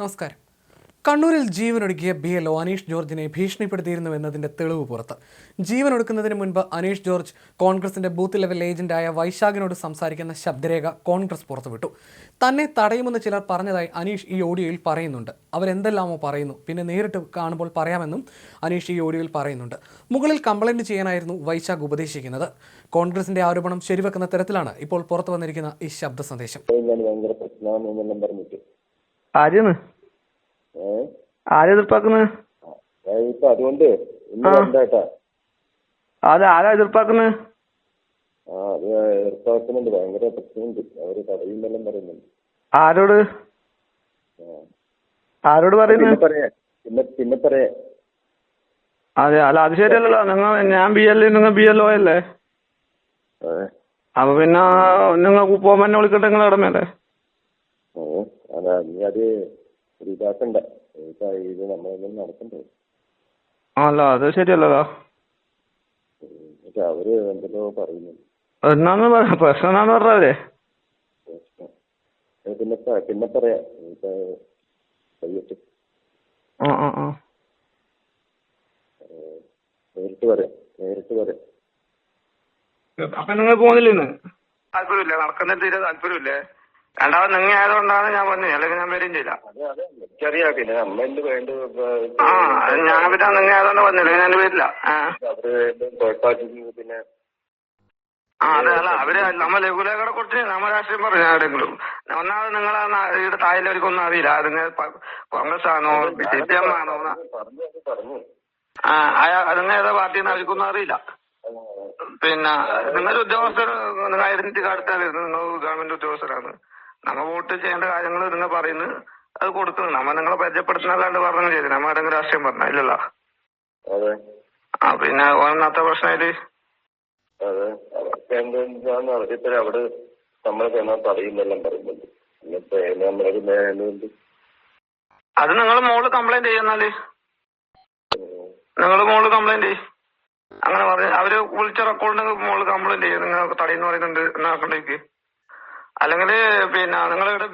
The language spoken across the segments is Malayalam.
നമസ്കാരം. കണ്ണൂരിൽ ജീവനൊടുക്കിയ ബി എൽ ഒ അനീഷ് ജോർജിനെ ഭീഷണിപ്പെടുത്തിയിരുന്നു എന്നതിന്റെ തെളിവ് പുറത്ത്. ജീവനൊടുക്കുന്നതിന് മുൻപ് അനീഷ് ജോർജ് കോൺഗ്രസിന്റെ ബൂത്ത് ലെവൽ ഏജന്റായ വൈശാഖിനോട് സംസാരിക്കുന്ന ശബ്ദരേഖ കോൺഗ്രസ് പുറത്തുവിട്ടു. തന്നെ തടയുമെന്ന് ചിലർ പറഞ്ഞതായി അനീഷ് ഈ ഓഡിയോയിൽ പറയുന്നുണ്ട്. അവരെന്തെല്ലാമോ പറയുന്നു. പിന്നെ നേരിട്ട് കാണുമ്പോൾ പറയാമെന്നും അനീഷ് ഈ ഓഡിയോയിൽ പറയുന്നുണ്ട്. മുകളിൽ കംപ്ലൈന്റ് ചെയ്യാനായിരുന്നു വൈശാഖ് ഉപദേശിക്കുന്നത്. കോൺഗ്രസിന്റെ ആരോപണം ശരിവെക്കുന്ന തരത്തിലാണ് ഇപ്പോൾ പുറത്തു വന്നിരിക്കുന്ന ഈ ശബ്ദ സന്ദേശം. ഞാൻ ഭയങ്കര പ്രശ്നമാണെന്നെല്ലാം പറഞ്ഞിട്ട് ആര്യാണ് ഏഹ് ആരെ എതിർപ്പാക്കുന്നത് അതുകൊണ്ട് അത് ആരാ എതിർപ്പാക്കുന്നത് ആ ഭയങ്കര പ്രശ്നമുണ്ട്. അവർ തടയുന്നെല്ലാം പറയുന്നുണ്ട്. ആരോട്? ആരോട് പറയുന്നു? പറയുന്നത് പറയാ. പിന്നെ പിന്നെ പറയാ. അതെ അല്ല അത് ശരിയല്ലല്ലോ. നിങ്ങൾ ഞാൻ ബി എൽ നിങ്ങൾ ബി എൽ ഒ അല്ലേ? അപ്പൊ പിന്നെ നിങ്ങൾ പോകുമ്പോ എന്നെ വിളിക്കട്ടെ നിങ്ങൾ ഇടമല്ലേ ഏ? അതാ നീ അത് ഒരു ഇതാക്കണ്ട ഇപ്പൊ ഇത് നമ്മളെല്ലാം നടക്കണ്ടേ. അല്ല അത് ശരിയല്ലല്ലോ. ഉം. പക്ഷെ അവർ എന്തെല്ലോ പറയുന്നു. എന്നാന്ന് പറ പ്രശ്നം എന്നാന്ന് പറഞ്ഞേ പിന്നെ പിന്നെ പറയാ. ഇപ്പൊ കഴിയട്ടെ ആ ആ ആ. നേരിട്ട് പറയാം നേരിട്ട് പറയാം. അപ്പൊ നിങ്ങൾ പോകുന്നില്ലേ താല്പര്യമില്ല തീരെ താല്പര്യമില്ലേ. രണ്ടാമത് നിങ്ങൾ ആയതുകൊണ്ടാണ് ഞാൻ പറഞ്ഞത് അല്ലെങ്കിൽ ഞാൻ വരികയും ചെയ്യില്ല. അതെ അതെ. എനിക്കറിയാം പിന്നെ നമ്മ എന്ത് വേണ്ട ആ ഞാൻ പിന്നെ നിങ്ങൾ ആയതുകൊണ്ട് വന്നില്ല ഞാൻ വരില്ല. പിന്നെ? ആ അതെ അല്ല. അവർ നമ്മൾ ലഘുലേഖകളെ കുറിച്ച് നമ്മ രാഷ്ട്രീയം പറഞ്ഞു ആരെങ്കിലും. ഒന്നാമത് നിങ്ങളെ ഇവിടെ തായിലവർക്കൊന്നും അറിയില്ല. അതിന് കോൺഗ്രസ് ആണോ സി പി എം ആണോ ആ അതിന് നിങ്ങൾ ഏതാ പാർട്ടിന്ന് അവർക്കൊന്നും അറിയില്ല. പിന്നെ നിങ്ങൾ ഉദ്യോഗസ്ഥർ നിങ്ങൾ ഐഡന്റിറ്റി കാർഡ് നിങ്ങൾ ഗവൺമെന്റ് ഉദ്യോഗസ്ഥരാണ്. നമ്മ വോട്ട് ചെയ്യേണ്ട കാര്യങ്ങൾ നിങ്ങൾ പറയുന്നു. അത് കൊടുക്കുന്നു നമ്മ നിങ്ങളെ പരിചയപ്പെടുത്തുന്നല്ലാണ്ട് പറഞ്ഞു ചെയ്തു നമ്മ ആരെങ്കിലും രാഷ്ട്രീയം പറഞ്ഞ ഇല്ലല്ലോ. ആ പിന്നെ ഒന്നാമത്തെ പ്രശ്നമായിട്ട് ഇത് അവിടെ നമ്മളെ തടയുന്നെല്ലാം പറയുന്നുണ്ട്. അത് നിങ്ങൾ മോൾ കംപ്ലൈന്റ് ചെയ്യുന്നാൽ നിങ്ങൾ മോൾ കംപ്ലൈന്റ് ചെയ്യും. അങ്ങനെ പറഞ്ഞു. അവർ വിളിച്ച റെക്കോർഡിന് മോൾ കംപ്ലൈന്റ് ചെയ്യും. നിങ്ങൾ തടയുന്ന പറയുന്നുണ്ട്. എന്നാക്കണ്ടേക്ക്? അല്ലെങ്കിൽ പിന്നെ നിങ്ങളിവിടെ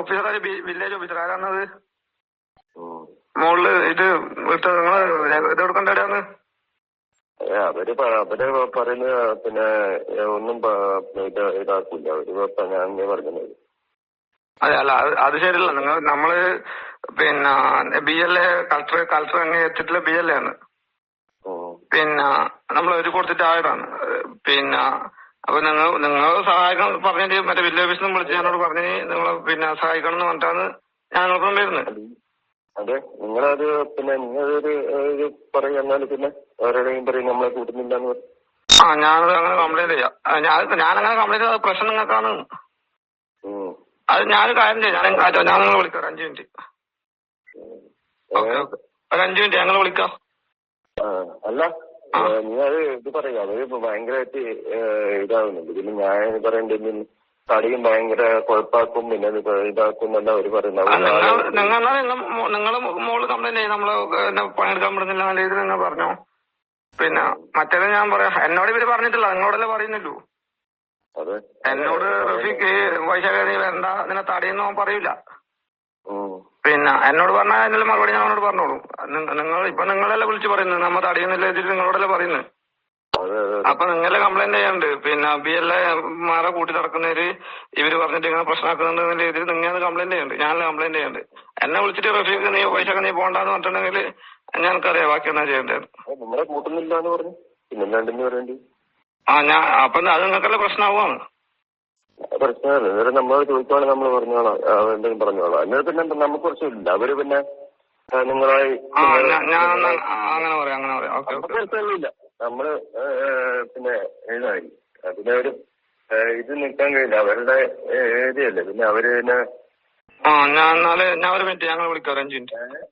ഓഫീസർ വില്ലേജ് ഓഫീസർ ആരാണത്? മോളിൽ ഇത് നിങ്ങൾ ഇത് കൊടുക്കേണ്ട എവിടെയാണ് അവർ അവർ പറയുന്ന പിന്നെ ഒന്നും ഇതാക്കില്ല ഇത് ഇതാക്കൂല. അവർ ഞാൻ പറഞ്ഞത്. അതെ അല്ല അത് അത് ശരിയല്ല. നിങ്ങൾ നമ്മൾ പിന്നെ B L A culture culture അങ്ങനെ എത്തിയിട്ടുള്ള ബി എൽ എ ആണ്. പിന്നെ നമ്മൾ ഒരു കൊടുത്തിട്ട് ആയതാണ്. പിന്നെ അപ്പൊ നിങ്ങൾ നിങ്ങൾ സഹായിക്കണം പറഞ്ഞിട്ട് മറ്റേ വില്ലേജ് ഓഫീസിൽ നിന്ന് വിളിച്ച് ഞാനോട് പറഞ്ഞ് നിങ്ങൾ പിന്നെ സഹായിക്കണം എന്ന് പറഞ്ഞിട്ടാണ് ഞാൻ നിങ്ങൾക്കും വരുന്നത്. അതെ. നിങ്ങളത് പിന്നെ നിങ്ങളൊരു പറയും എന്നാൽ പിന്നെ അവരോടെയും പറയും നമ്മളെ കൂട്ടുന്നില്ല എന്ന് ആ ഞാനത് അങ്ങനെ കംപ്ലൈന്റ് ചെയ്യാം. ഞാനങ്ങനെ കംപ്ലൈന്റ് ചെയ്ത പ്രശ്നം നിങ്ങൾക്കാണ്. അത് ഞാൻ കാര്യം ചെയ്യാം. ഞാൻ കാര്യം ഞാൻ നിങ്ങൾ വിളിക്കാം. അഞ്ച് മിനിറ്റ്. Okay okay. ഒരു അഞ്ചു മിനിറ്റ്. ഞങ്ങൾ വിളിക്കാം. അല്ല. നീ അത് ഇത് പറയാം അവർ ഇപ്പൊ ഭയങ്കരമായിട്ട് ഇതാകുന്നുണ്ട്. പിന്നെ ഞാൻ പറയണ്ടെങ്കിൽ തടിയും ഭയങ്കര കുഴപ്പാക്കും പിന്നെ ഇത് ഇതാക്കും എന്നല്ല അവർ പറയുന്നത്. നിങ്ങൾ മോൾ കംപ്ലൈന്റ് ചെയ്യും. നമ്മൾ പണിയെടുക്കാൻ പറ്റുന്നില്ല നല്ല രീതിയിൽ നിങ്ങൾ പറഞ്ഞു? പിന്നെ മറ്റേത് ഞാൻ പറയാം എന്നോട് ഇവർ പറഞ്ഞിട്ടില്ല. നിങ്ങളോടല്ലേ പറയുന്നുള്ളൂ. അതെ. എന്നോട് റഫീഖ് വൈശാഖ നീ വേണ്ട നിന്നെ തടയുന്ന പറയൂല. പിന്നെ എന്നോട് പറഞ്ഞാൽ അതിനുള്ള മറുപടി ഞാൻ അവനോട് പറഞ്ഞോളൂ. നിങ്ങൾ ഇപ്പൊ നിങ്ങളല്ലേ വിളിച്ചു പറയുന്നത്. നമ്മ തടയുന്നില്ല ഇതിൽ നിങ്ങളോടല്ലേ പറയുന്നത് അപ്പൊ നിങ്ങളെ കംപ്ലൈന്റ് ചെയ്യാണ്ട് പിന്നെ ബി എൽ മാരെ കൂട്ടി നടക്കുന്നവര് ഇവർ പറഞ്ഞിട്ട് ഇങ്ങനെ പ്രശ്നമാക്കുന്നുണ്ട് എന്ന രീതിയിൽ നിങ്ങൾ കംപ്ലൈന്റ് ചെയ്യണ്ട് ഞാനല്ലേ കംപ്ലൈന്റ് ചെയ്യണ്ട് എന്നെ വിളിച്ചിട്ട് റഫീഖ് നീ പൈസ നീ പോണ്ടെന്ന് പറഞ്ഞിട്ടുണ്ടെങ്കിൽ ഞങ്ങൾക്കറിയാം. ബാക്കി എന്നാ ചെയ്യേണ്ടത്? കൂട്ടുന്നില്ല എന്ന് പറഞ്ഞു. ആ ഞാൻ അപ്പൊ അത് നിങ്ങൾക്കല്ലേ പ്രശ്നമാവുകയാണ് പ്രശ്നമാണ് ഇവരെ നമ്മളോട് ചോദിക്കുവാണെങ്കിൽ നമ്മൾ പറഞ്ഞോളാം. എന്തെങ്കിലും പറഞ്ഞോളാം. എന്നിട്ട് പിന്നെ എന്താ, നമുക്ക് പ്രശ്നമില്ല അവർ പിന്നെ നിങ്ങളായി അങ്ങനെ പറയാം അങ്ങനെ പറയാം. പ്രശ്നമൊന്നുമില്ല നമ്മൾ പിന്നെ ഇതായി പിന്നെ അവർ ഇത് നിൽക്കാൻ കഴിയില്ല. അവരുടെ ഏരിയല്ലേ പിന്നെ അവർ പിന്നെ ആ ഞാൻ എന്നാൽ ഞാൻ ഒരു മിനിറ്റ് ഞങ്ങൾ വിളിക്കാം. ഒരു അഞ്ച് മിനിറ്റ്.